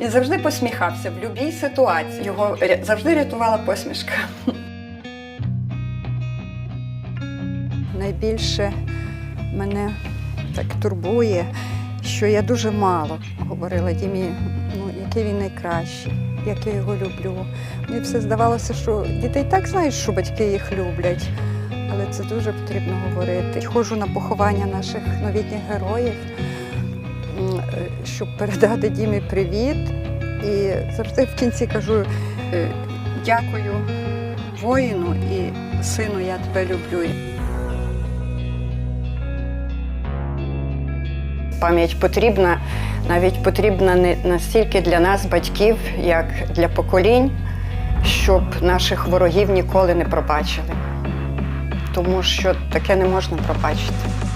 Він завжди посміхався в будь-якій ситуації. Його завжди рятувала посмішка. Найбільше мене так турбує, що я дуже мало говорила Дімі, ну, який він найкращий, як я його люблю. Мені все здавалося, що діти і так знають, що батьки їх люблять, але це дуже потрібно говорити. Ходжу на поховання наших новітніх героїв, щоб передати Дімі привіт. І завжди в кінці кажу е, дякую воїну і сину, я тебе люблю. Пам'ять потрібна, навіть потрібна не настільки для нас, батьків, як для поколінь, щоб наших ворогів ніколи не пробачили. Тому що таке не можна пробачити.